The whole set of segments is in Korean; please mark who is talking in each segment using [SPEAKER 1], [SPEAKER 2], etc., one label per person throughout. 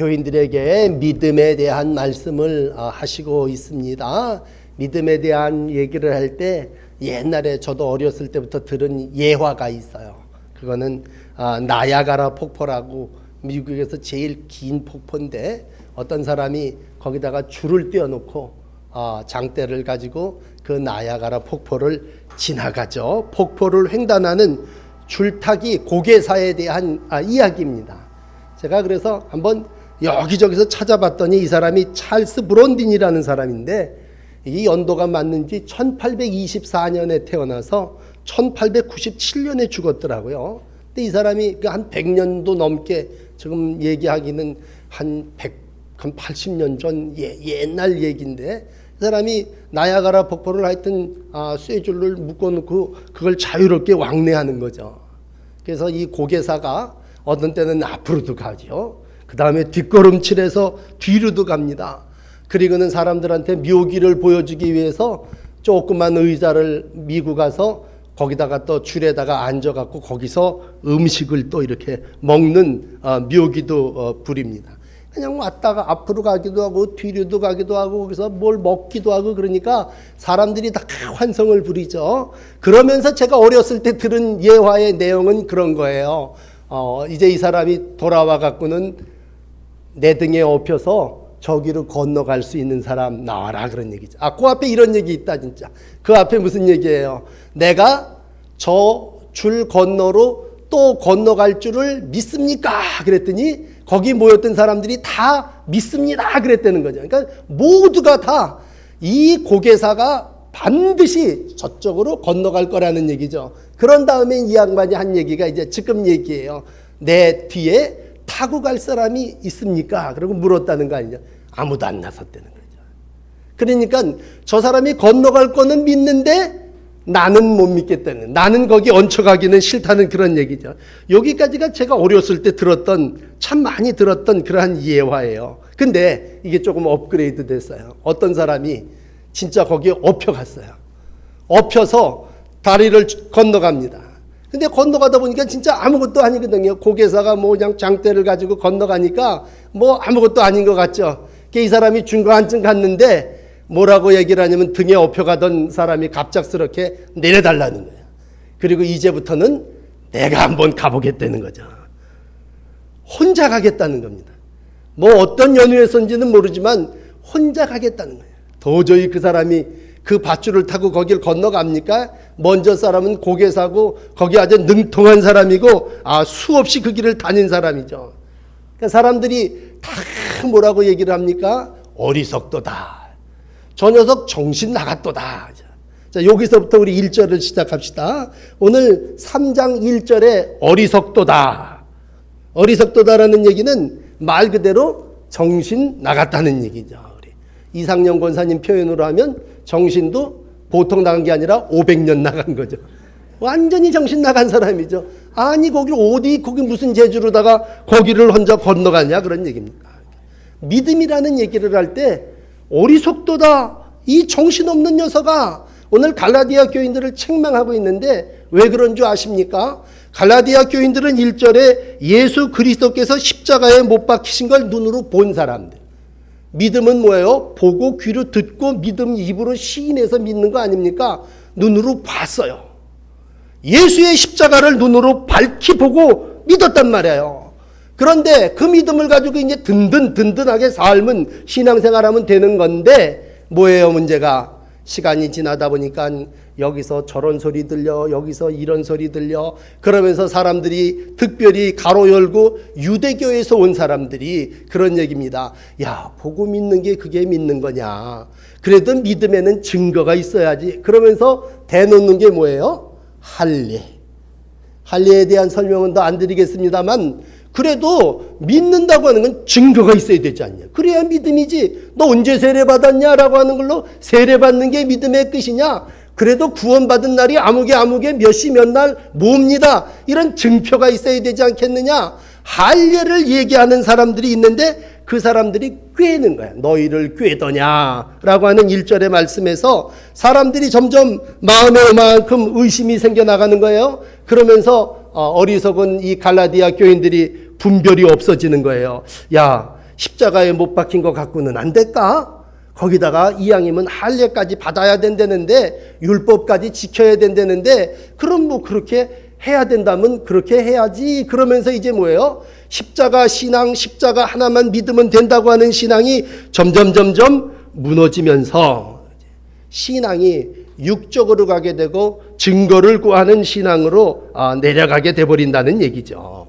[SPEAKER 1] 교인들에게 믿음에 대한 말씀을 아, 하시고 있습니다. 믿음에 대한 얘기를 할 때 옛날에 저도 어렸을 때부터 들은 예화가 있어요. 그거는 아, 나야가라 폭포라고 미국에서 제일 긴 폭포인데 어떤 사람이 거기다가 줄을 띄워놓고 아, 장대를 가지고 그 나야가라 폭포를 지나가죠. 폭포를 횡단하는 줄타기 고개사에 대한 아, 이야기입니다. 제가 그래서 한번 여기저기서 찾아봤더니 이 사람이 찰스 브론딘이라는 사람인데 이 연도가 맞는지 1824년에 태어나서 1897년에 죽었더라고요. 근데 이 사람이 그한 100년도 넘게 지금 얘기하기는 한 100, 한 80년 전 예, 옛날 얘기인데 이 사람이 나야가라 폭포를 하여튼 아, 쇠줄을 묶어놓고 그걸 자유롭게 왕래하는 거죠. 그래서 이 고개사가 어떤 때는 앞으로도 가죠. 그 다음에 뒷걸음질해서 뒤로도 갑니다. 그리고는 사람들한테 묘기를 보여주기 위해서 조그만 의자를 미고 가서 거기다가 또 줄에다가 앉아갖고 거기서 음식을 또 이렇게 먹는 어, 묘기도 어, 부립니다. 그냥 왔다가 앞으로 가기도 하고 뒤로도 가기도 하고 거기서 뭘 먹기도 하고 그러니까 사람들이 다 환성을 부리죠. 그러면서 제가 어렸을 때 들은 예화의 내용은 그런 거예요. 어, 이제 이 사람이 돌아와 갖고는 내 등에 업혀서 저기로 건너갈 수 있는 사람 나와라 그런 얘기죠. 아, 그 앞에 이런 얘기 있다 진짜. 그 앞에 무슨 얘기예요? 내가 저 줄 건너로 또 건너갈 줄을 믿습니까? 그랬더니 거기 모였던 사람들이 다 믿습니다. 그랬다는 거죠. 그러니까 모두가 다 이 고개사가 반드시 저쪽으로 건너갈 거라는 얘기죠. 그런 다음에 이 양반이 한 얘기가 이제 지금 얘기예요. 내 뒤에 타고 갈 사람이 있습니까? 그러고 물었다는 거 아니냐. 아무도 안 나섰다는 거죠. 그러니까 저 사람이 건너갈 거는 믿는데 나는 못 믿겠다는, 나는 거기 얹혀가기는 싫다는 그런 얘기죠. 여기까지가 제가 어렸을 때 들었던, 참 많이 들었던 그러한 예화예요. 근데 이게 조금 업그레이드 됐어요. 어떤 사람이 진짜 거기에 업혀갔어요. 업혀서 다리를 건너갑니다. 근데 건너가다 보니까 진짜 아무것도 아니거든요. 고개사가 뭐 그냥 장대를 가지고 건너가니까 뭐 아무것도 아닌 것 같죠. 이 사람이 중간 한쯤 갔는데 뭐라고 얘기를 하냐면 등에 업혀가던 사람이 갑작스럽게 내려달라는 거예요. 그리고 이제부터는 내가 한번 가보겠다는 거죠. 혼자 가겠다는 겁니다. 뭐 어떤 연유에서인지는 모르지만 혼자 가겠다는 거예요. 도저히 그 사람이 그 밧줄을 타고 거길 건너갑니까? 먼저 사람은 고개 사고 거기 아주 능통한 사람이고 아 수없이 그 길을 다닌 사람이죠. 그러니까 사람들이 다 뭐라고 얘기를 합니까? 어리석도다. 저 녀석 정신 나갔도다. 자, 여기서부터 우리 1절을 시작합시다. 오늘 3장 1절에 어리석도다. 어리석도다라는 얘기는 말 그대로 정신 나갔다는 얘기죠. 이상영 권사님 표현으로 하면 정신도 보통 나간 게 아니라 500년 나간 거죠. 완전히 정신 나간 사람이죠. 아니, 거기 어디, 거기 무슨 재주로다가 거기를 혼자 건너가냐? 그런 얘기입니다. 믿음이라는 얘기를 할 때 어리석도다. 이 정신없는 녀석아. 오늘 갈라디아 교인들을 책망하고 있는데 왜 그런 줄 아십니까? 갈라디아 교인들은 1절에 예수 그리스도께서 십자가에 못 박히신 걸 눈으로 본 사람들. 믿음은 뭐예요? 보고 귀로 듣고 믿음 입으로 시인해서 믿는 거 아닙니까? 눈으로 봤어요. 예수의 십자가를 눈으로 밝히 보고 믿었단 말이에요. 그런데 그 믿음을 가지고 이제 든든 든든하게 삶은 신앙생활하면 되는 건데 뭐예요 문제가? 시간이 지나다 보니까 여기서 저런 소리 들려, 여기서 이런 소리 들려, 그러면서 사람들이 특별히 가로 열고 유대교에서 온 사람들이 그런 얘기입니다. 야, 보고 믿는 게 그게 믿는 거냐. 그래도 믿음에는 증거가 있어야지. 그러면서 대놓는 게 뭐예요? 할례. 할례에 대한 설명은 더 안 드리겠습니다만, 그래도 믿는다고 하는 건 증거가 있어야 되지 않냐. 그래야 믿음이지. 너 언제 세례 받았냐라고 하는 걸로 세례 받는 게 믿음의 끝이냐. 그래도 구원받은 날이 아무개 아무개 몇시 몇 날 뭡니다. 이런 증표가 있어야 되지 않겠느냐. 할례를 얘기하는 사람들이 있는데 그 사람들이 꿰는 거야. 너희를 꿰더냐. 라고 하는 1절의 말씀에서 사람들이 점점 마음에 요만큼 의심이 생겨나가는 거예요. 그러면서 어, 어리석은 이 갈라디아 교인들이 분별이 없어지는 거예요. 야, 십자가에 못 박힌 거 갖고는 안 될까? 거기다가 이왕이면 할례까지 받아야 된다는데 율법까지 지켜야 된다는데 그럼 뭐 그렇게 해야 된다면 그렇게 해야지 그러면서 이제 뭐예요? 십자가 신앙 십자가 하나만 믿으면 된다고 하는 신앙이 점점 점점 무너지면서 신앙이 육적으로 가게 되고 증거를 구하는 신앙으로 아, 내려가게 돼 버린다는 얘기죠.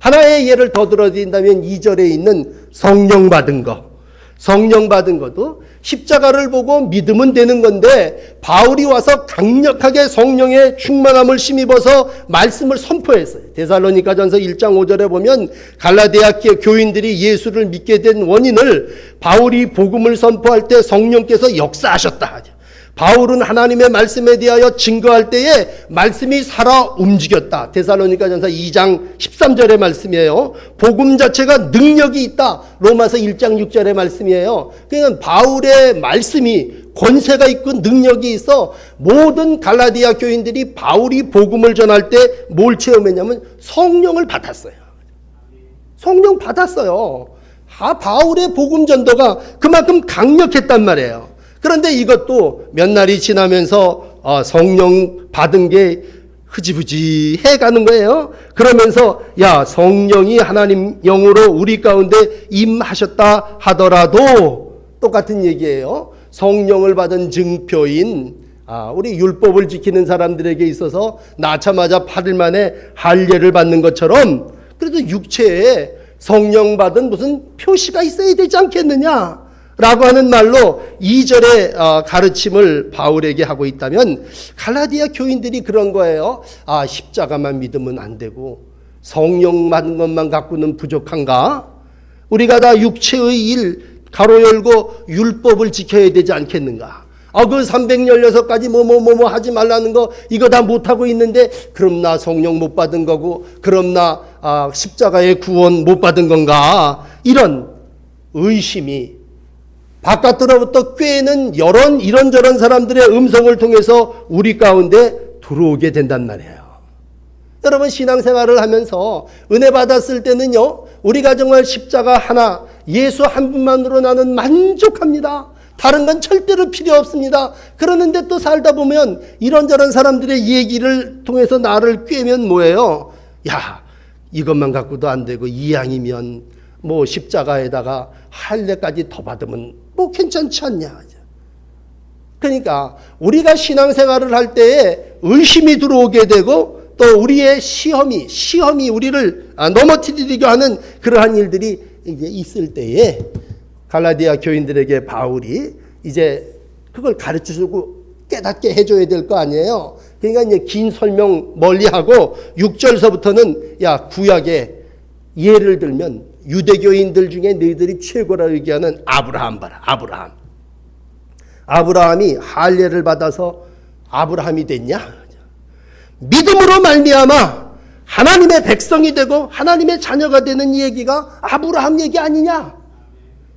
[SPEAKER 1] 하나의 예를 더 들어드린다면 2절에 있는 성령 받은 거. 성령 받은 것도 십자가를 보고 믿으면 되는 건데 바울이 와서 강력하게 성령의 충만함을 심입어서 말씀을 선포했어요. 데살로니가 전서 1장 5절에 보면 갈라디아 교인들이 예수를 믿게 된 원인을 바울이 복음을 선포할 때 성령께서 역사하셨다. 바울은 하나님의 말씀에 대하여 증거할 때에 말씀이 살아 움직였다. 데살로니가 전서 2장 13절의 말씀이에요. 복음 자체가 능력이 있다. 로마서 1장 6절의 말씀이에요. 그러니까 바울의 말씀이 권세가 있고 능력이 있어 모든 갈라디아 교인들이 바울이 복음을 전할 때 뭘 체험했냐면 성령을 받았어요. 성령 받았어요. 아, 바울의 복음 전도가 그만큼 강력했단 말이에요. 그런데 이것도 몇 날이 지나면서 어, 성령 받은 게 흐지부지 해 가는 거예요. 그러면서 야 성령이 하나님 영으로 우리 가운데 임하셨다 하더라도 똑같은 얘기예요. 성령을 받은 증표인 아, 우리 율법을 지키는 사람들에게 있어서 낳자마자 8일 만에 할례를 받는 것처럼 그래도 육체에 성령 받은 무슨 표시가 있어야 되지 않겠느냐? 라고 하는 말로 2절의 어, 가르침을 바울에게 하고 있다면 갈라디아 교인들이 그런 거예요. 아, 십자가만 믿으면 안 되고 성령 받은 것만 갖고는 부족한가? 우리가 다 육체의 일 가로 열고 율법을 지켜야 되지 않겠는가? 아, 그 316가지 뭐, 뭐, 뭐, 뭐 하지 말라는 거, 이거 다 못하고 있는데, 그럼 나 성령 못 받은 거고, 그럼 나, 아, 십자가의 구원 못 받은 건가? 이런 의심이 바깥으로부터 꿰는 여러 이런저런 사람들의 음성을 통해서 우리 가운데 들어오게 된단 말이에요. 여러분 신앙생활을 하면서 은혜 받았을 때는요. 우리가 정말 십자가 하나 예수 한 분만으로 나는 만족합니다. 다른 건 절대로 필요 없습니다. 그러는데 또 살다 보면 이런저런 사람들의 얘기를 통해서 나를 꿰면 뭐예요? 야, 이것만 갖고도 안 되고 이양이면 뭐 십자가에다가 할례까지 더 받으면 뭐 괜찮지 않냐. 그러니까 우리가 신앙생활을 할 때에 의심이 들어오게 되고 또 우리의 시험이 시험이 우리를 아, 넘어뜨리게 하는 그러한 일들이 이제 있을 때에 갈라디아 교인들에게 바울이 이제 그걸 가르쳐주고 깨닫게 해줘야 될 거 아니에요. 그러니까 이제 긴 설명 멀리하고 6절서부터는 야 구약에 예를 들면 유대교인들 중에 너희들이 최고라고 얘기하는 아브라함 봐라. 아브라함. 아브라함이 할례를 받아서 아브라함이 됐냐? 믿음으로 말미암아 하나님의 백성이 되고 하나님의 자녀가 되는 얘기가 아브라함 얘기 아니냐?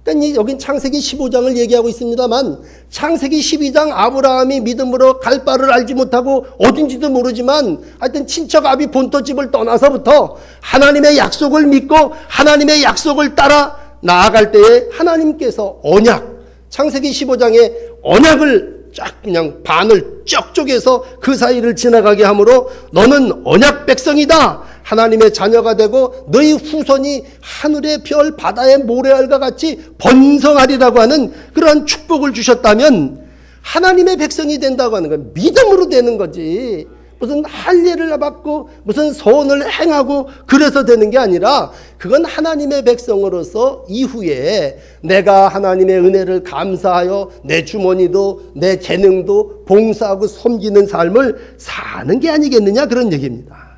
[SPEAKER 1] 그러니까 여긴 창세기 15장을 얘기하고 있습니다만 창세기 12장 아브라함이 믿음으로 갈 바를 알지 못하고 어딘지도 모르지만 하여튼 친척 아비 본토집을 떠나서부터 하나님의 약속을 믿고 하나님의 약속을 따라 나아갈 때에 하나님께서 언약 창세기 15장에 언약을 쫙 그냥 반을 쩍 쪼개서 그 사이를 지나가게 하므로 너는 언약 백성이다. 하나님의 자녀가 되고 너희 후손이 하늘의 별 바다의 모래알과 같이 번성하리라고 하는 그러한 축복을 주셨다면 하나님의 백성이 된다고 하는 건 믿음으로 되는 거지. 무슨 할례를 받고 무슨 소원을 행하고 그래서 되는 게 아니라 그건 하나님의 백성으로서 이후에 내가 하나님의 은혜를 감사하여 내 주머니도 내 재능도 봉사하고 섬기는 삶을 사는 게 아니겠느냐 그런 얘기입니다.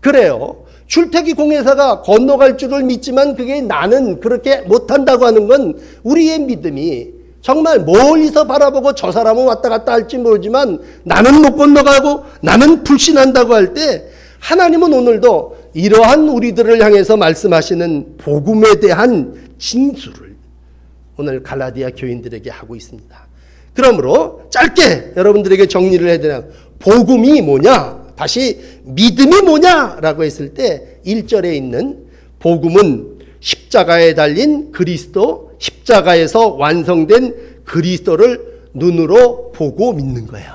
[SPEAKER 1] 그래요. 출퇴기 공회사가 건너갈 줄을 믿지만 그게 나는 그렇게 못한다고 하는 건 우리의 믿음이 정말 멀리서 바라보고 저 사람은 왔다 갔다 할지 모르지만 나는 못 건너가고 나는 불신한다고 할 때 하나님은 오늘도 이러한 우리들을 향해서 말씀하시는 복음에 대한 진술을 오늘 갈라디아 교인들에게 하고 있습니다. 그러므로 짧게 여러분들에게 정리를 해야 되나 복음이 뭐냐? 다시 믿음이 뭐냐라고 했을 때 1절에 있는 복음은 십자가에 달린 그리스도, 십자가에서 완성된 그리스도를 눈으로 보고 믿는 거예요.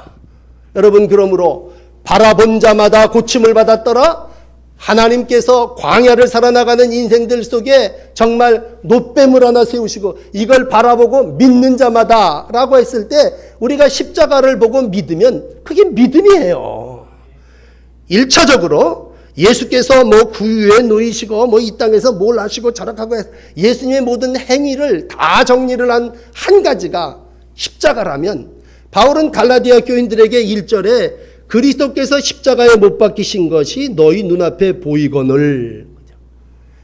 [SPEAKER 1] 여러분, 그러므로 바라본 자마다 고침을 받았더라? 하나님께서 광야를 살아나가는 인생들 속에 정말 노뱀을 하나 세우시고 이걸 바라보고 믿는 자마다 라고 했을 때 우리가 십자가를 보고 믿으면 그게 믿음이에요. 1차적으로 예수께서 뭐 구유에 놓이시고 뭐 이 땅에서 뭘 하시고 저렇게 고 예수님의 모든 행위를 다 정리를 한 한 가지가 십자가라면 바울은 갈라디아 교인들에게 1절에 그리스도께서 십자가에 못 박히신 것이 너희 눈앞에 보이거늘.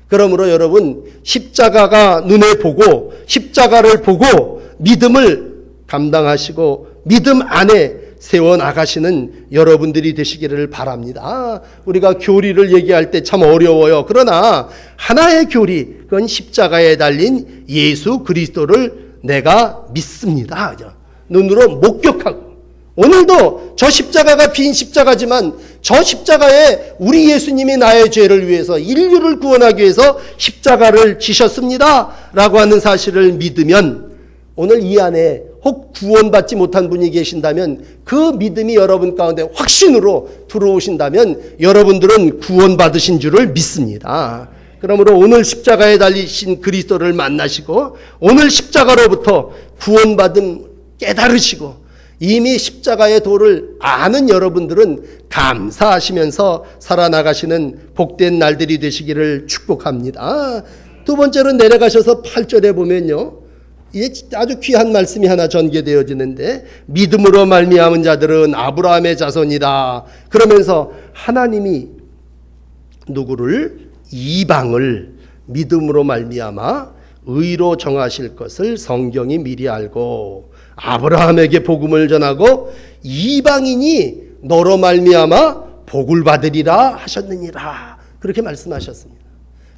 [SPEAKER 1] 그러므로 여러분 십자가가 눈에 보고 십자가를 보고 믿음을 감당하시고 믿음 안에 세워 나가시는 여러분들이 되시기를 바랍니다. 우리가 교리를 얘기할 때 참 어려워요. 그러나 하나의 교리, 그건 십자가에 달린 예수 그리스도를 내가 믿습니다. 눈으로 목격하고 오늘도 저 십자가가 빈 십자가지만 저 십자가에 우리 예수님이 나의 죄를 위해서 인류를 구원하기 위해서 십자가를 지셨습니다. 라고 하는 사실을 믿으면 오늘 이 안에 혹 구원받지 못한 분이 계신다면 그 믿음이 여러분 가운데 확신으로 들어오신다면 여러분들은 구원받으신 줄을 믿습니다. 그러므로 오늘 십자가에 달리신 그리스도를 만나시고 오늘 십자가로부터 구원받음 깨달으시고 이미 십자가의 도를 아는 여러분들은 감사하시면서 살아나가시는 복된 날들이 되시기를 축복합니다. 두 번째로 내려가셔서 8절에 보면요. 이게 아주 귀한 말씀이 하나 전개되어지는데 믿음으로 말미암은 자들은 아브라함의 자손이다. 그러면서 하나님이 누구를 이방을 믿음으로 말미암아 의로 정하실 것을 성경이 미리 알고 아브라함에게 복음을 전하고 이방인이 너로 말미암아 복을 받으리라 하셨느니라 그렇게 말씀하셨습니다.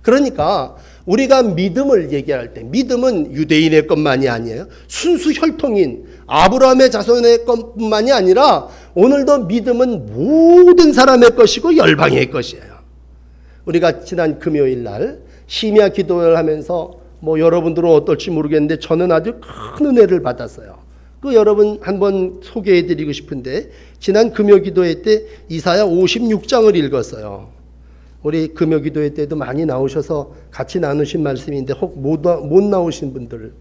[SPEAKER 1] 그러니까 우리가 믿음을 얘기할 때 믿음은 유대인의 것만이 아니에요. 순수 혈통인 아브라함의 자손의 것뿐만이 아니라 오늘도 믿음은 모든 사람의 것이고 열방의 것이에요. 우리가 지난 금요일 날 심야 기도를 하면서 뭐 여러분들은 어떨지 모르겠는데 저는 아주 큰 은혜를 받았어요. 그 여러분 한번 소개해 드리고 싶은데 지난 금요 기도회 때 이사야 56장을 읽었어요. 우리 금요 기도회 때도 많이 나오셔서 같이 나누신 말씀인데 혹 못 못 나오신 분들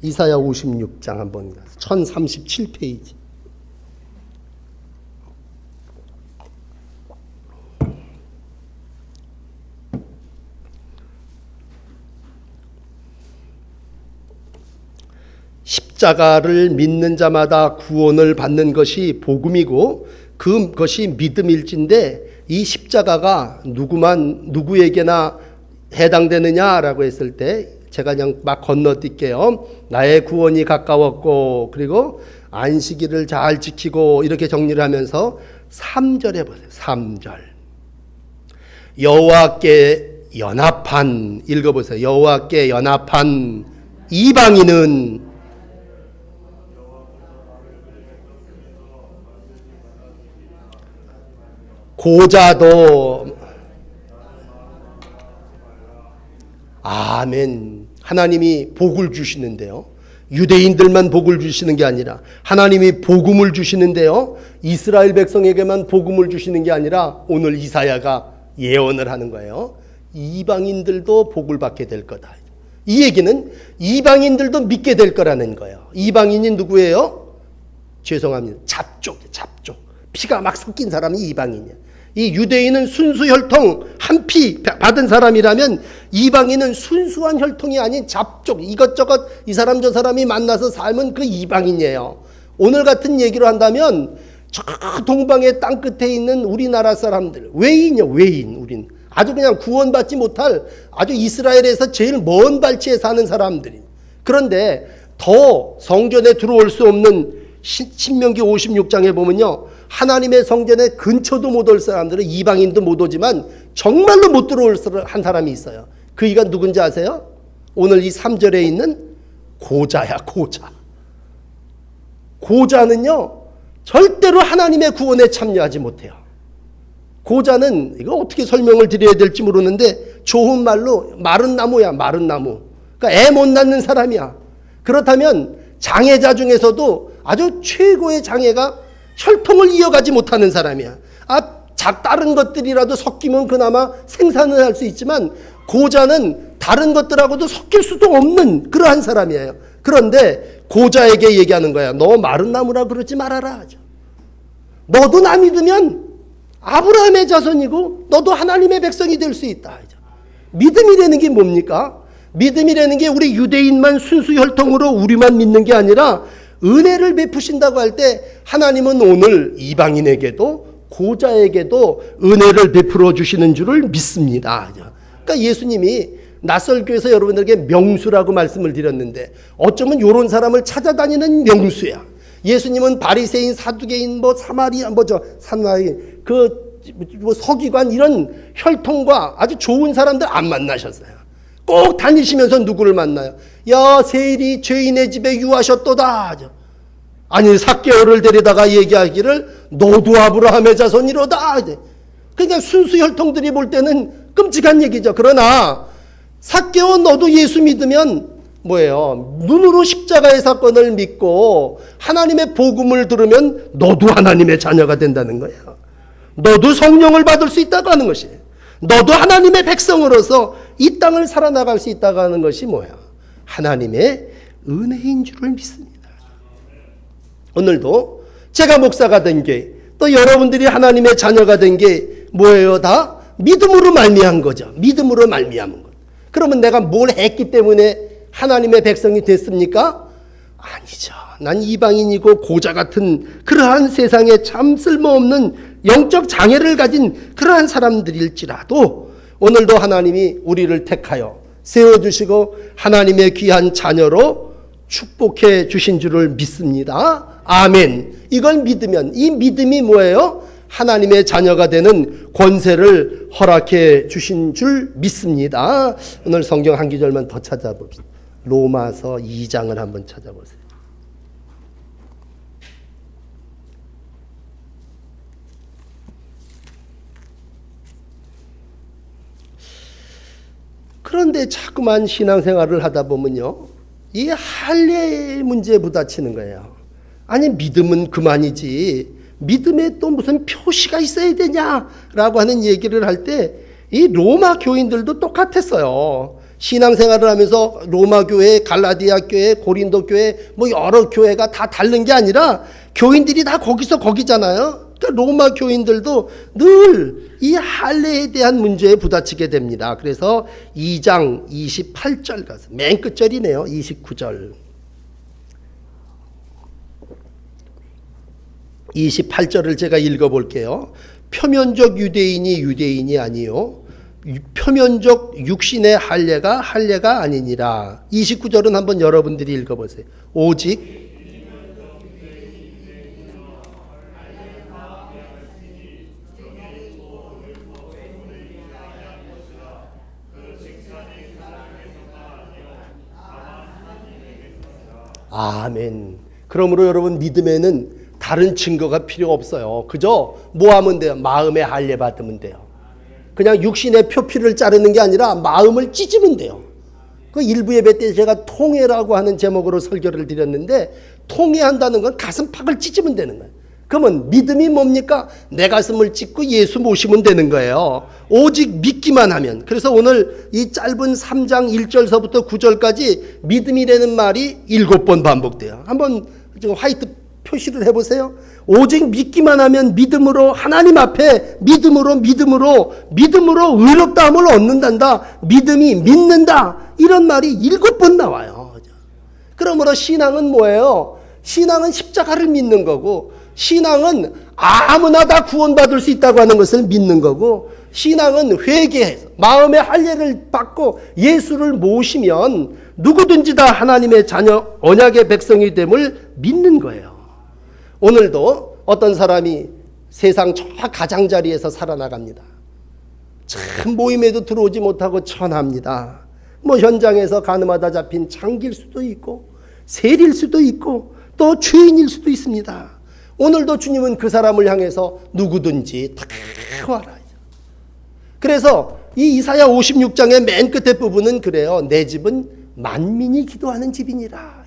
[SPEAKER 1] 이사야 56장 한번 1037페이지. 십자가를 믿는 자마다 구원을 받는 것이 복음이고 그것이 믿음일진데 이 십자가가 누구만 누구에게나 해당되느냐라고 했을 때 제가 그냥 막 건너뛸게요. 나의 구원이 가까웠고 그리고 안식일을 잘 지키고 이렇게 정리를 하면서 3절에 보세요. 3절. 여호와께 연합한 읽어 보세요. 여호와께 연합한 이방인은 고자도 아멘. 하나님이 복을 주시는데요. 유대인들만 복을 주시는 게 아니라 하나님이 복음을 주시는데요. 이스라엘 백성에게만 복음을 주시는 게 아니라 오늘 이사야가 예언을 하는 거예요. 이방인들도 복을 받게 될 거다. 이 얘기는 이방인들도 믿게 될 거라는 거예요. 이방인이 누구예요? 죄송합니다. 잡족, 잡족. 피가 막 섞인 사람이 이방인이야. 이 유대인은 순수 혈통 한 피 받은 사람이라면 이방인은 순수한 혈통이 아닌 잡족 이것저것 이 사람 저 사람이 만나서 삶은 그 이방인이에요. 오늘 같은 얘기로 한다면 저 동방의 땅 끝에 있는 우리나라 사람들 외인이요 외인 우린 아주 그냥 구원받지 못할 아주 이스라엘에서 제일 먼 발치에 사는 사람들이 그런데 더 성전에 들어올 수 없는 신명기 56장에 보면요. 하나님의 성전에 근처도 못 올 사람들은 이방인도 못 오지만 정말로 못 들어올 한 사람이 있어요. 그 이가 누군지 아세요? 오늘 이 3절에 있는 고자야, 고자. 고자는요, 절대로 하나님의 구원에 참여하지 못해요. 고자는 이거 어떻게 설명을 드려야 될지 모르는데 좋은 말로 마른 나무야, 마른 나무. 그러니까 애 못 낳는 사람이야. 그렇다면 장애자 중에서도 아주 최고의 장애가 혈통을 이어가지 못하는 사람이야. 아, 작 다른 것들이라도 섞이면 그나마 생산을 할 수 있지만 고자는 다른 것들하고도 섞일 수도 없는 그러한 사람이에요. 그런데 고자에게 얘기하는 거야. 너 마른 나무라 그러지 말아라. 너도 나 믿으면 아브라함의 자손이고 너도 하나님의 백성이 될 수 있다. 믿음이라는 게 뭡니까? 믿음이라는 게 우리 유대인만 순수 혈통으로 우리만 믿는 게 아니라 은혜를 베푸신다고 할 때 하나님은 오늘 이방인에게도 고자에게도 은혜를 베풀어 주시는 줄을 믿습니다. 그러니까 예수님이 낯설교에서 여러분들에게 명수라고 말씀을 드렸는데 어쩌면 이런 사람을 찾아다니는 명수야. 예수님은 바리새인, 사두개인, 뭐 사마리아, 뭐저 산마인, 그 뭐 서기관 이런 혈통과 아주 좋은 사람들 안 만나셨어요. 꼭 다니시면서 누구를 만나요? 야 세일이 죄인의 집에 유하셨도다. 아니 사개월을 데려다가 얘기하기를 너도 아브라함의 자손이로다. 그러니까 순수 혈통들이 볼 때는 끔찍한 얘기죠. 그러나 사개월 너도 예수 믿으면 뭐예요? 눈으로 십자가의 사건을 믿고 하나님의 복음을 들으면 너도 하나님의 자녀가 된다는 거예요. 너도 성령을 받을 수 있다고 하는 것이에요. 너도 하나님의 백성으로서 이 땅을 살아나갈 수 있다고 하는 것이 뭐야? 하나님의 은혜인 줄을 믿습니다. 오늘도 제가 목사가 된 게 또 여러분들이 하나님의 자녀가 된 게 뭐예요? 다 믿음으로 말미암은 거죠. 믿음으로 말미암은 것. 그러면 내가 뭘 했기 때문에 하나님의 백성이 됐습니까? 아니죠. 난 이방인이고 고자 같은 그러한 세상에 참 쓸모없는 영적 장애를 가진 그러한 사람들일지라도 오늘도 하나님이 우리를 택하여 세워주시고 하나님의 귀한 자녀로 축복해 주신 줄을 믿습니다. 아멘. 이걸 믿으면 이 믿음이 뭐예요? 하나님의 자녀가 되는 권세를 허락해 주신 줄 믿습니다. 오늘 성경 한 기절만 더 찾아봅시다. 로마서 2장을 한번 찾아보세요. 그런데 자꾸만 신앙생활을 하다 보면요. 이 할례 문제에 부딪히는 거예요. 아니 믿음은 그만이지 믿음에 또 무슨 표시가 있어야 되냐라고 하는 얘기를 할 때 이 로마 교인들도 똑같았어요. 신앙생활을 하면서 로마 교회, 갈라디아 교회, 고린도 교회 뭐 여러 교회가 다 다른 게 아니라 교인들이 다 거기서 거기잖아요. 그러니까 로마 교인들도 늘 이 할례에 대한 문제에 부딪히게 됩니다. 그래서 2장 28절 가서 맨 끝절이네요. 29절. 28절을 제가 읽어 볼게요. 표면적 유대인이 유대인이 아니요. 표면적 육신의 할례가 할례가 아니니라. 29절은 한번 여러분들이 읽어 보세요. 오직 아멘. 그러므로 여러분 믿음에는 다른 증거가 필요 없어요. 그저 뭐 하면 돼요? 마음에 할례 받으면 돼요. 그냥 육신의 표피를 자르는 게 아니라 마음을 찢으면 돼요. 그 일부 예배 때 제가 통회라고 하는 제목으로 설교를 드렸는데 통회한다는 건 가슴팍을 찢으면 되는 거예요. 그러면 믿음이 뭡니까? 내 가슴을 찢고 예수 모시면 되는 거예요. 오직 믿기만 하면. 그래서 오늘 이 짧은 3장 1절서부터 9절까지 믿음이라는 말이 일곱 번 반복돼요. 한번 지금 화이트 표시를 해보세요. 오직 믿기만 하면 믿음으로 하나님 앞에 믿음으로 믿음으로 믿음으로 의롭다함을 얻는단다. 믿음이 믿는다. 이런 말이 일곱 번 나와요. 그러므로 신앙은 뭐예요? 신앙은 십자가를 믿는 거고 신앙은 아무나 다 구원받을 수 있다고 하는 것을 믿는 거고 신앙은 회개해서 마음의 할례를 받고 예수를 모시면 누구든지 다 하나님의 자녀 언약의 백성이 됨을 믿는 거예요. 오늘도 어떤 사람이 세상 저 가장자리에서 살아나갑니다. 참 모임에도 들어오지 못하고 천합니다. 뭐 현장에서 가늠하다 잡힌 장기일 수도 있고 세리일 수도 있고 또 죄인일 수도 있습니다. 오늘도 주님은 그 사람을 향해서 누구든지 다 와라. 그래서 이 이사야 56장의 맨 끝에 부분은 그래요. 내 집은 만민이 기도하는 집이니라.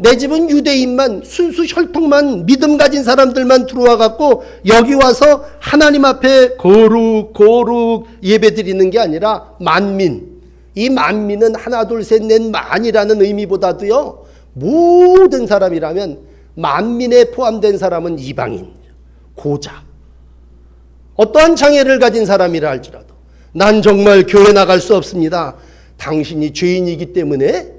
[SPEAKER 1] 내 집은 유대인만 순수 혈통만 믿음 가진 사람들만 들어와 갖고 여기 와서 하나님 앞에 거룩 거룩 예배 드리는 게 아니라 만민. 이 만민은 하나 둘 셋 넷 만이라는 의미보다도요. 모든 사람이라면 만민에 포함된 사람은 이방인, 고자. 어떠한 장애를 가진 사람이라 할지라도 난 정말 교회 나갈 수 없습니다. 당신이 죄인이기 때문에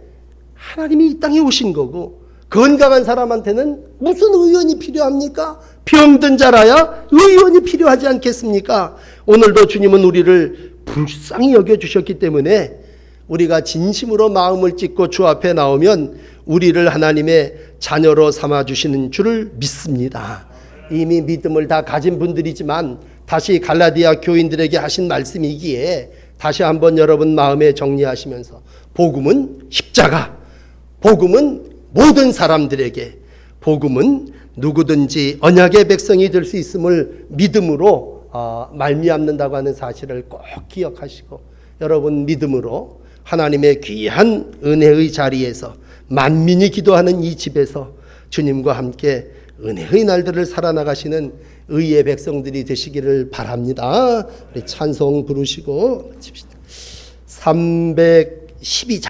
[SPEAKER 1] 하나님이 이 땅에 오신 거고 건강한 사람한테는 무슨 의원이 필요합니까? 병든 자라야 의원이 필요하지 않겠습니까? 오늘도 주님은 우리를 불쌍히 여겨 주셨기 때문에 우리가 진심으로 마음을 찢고 주 앞에 나오면 우리를 하나님의 자녀로 삼아 주시는 줄을 믿습니다. 이미 믿음을 다 가진 분들이지만 다시 갈라디아 교인들에게 하신 말씀이기에 다시 한번 여러분 마음에 정리하시면서 복음은 십자가, 복음은 모든 사람들에게, 복음은 누구든지 언약의 백성이 될 수 있음을 믿음으로 어, 말미암는다고 하는 사실을 꼭 기억하시고 여러분 믿음으로 하나님의 귀한 은혜의 자리에서 만민이 기도하는 이 집에서 주님과 함께 은혜의 날들을 살아나가시는 의의 백성들이 되시기를 바랍니다. 우리 찬송 부르시고 마칩시다. 312장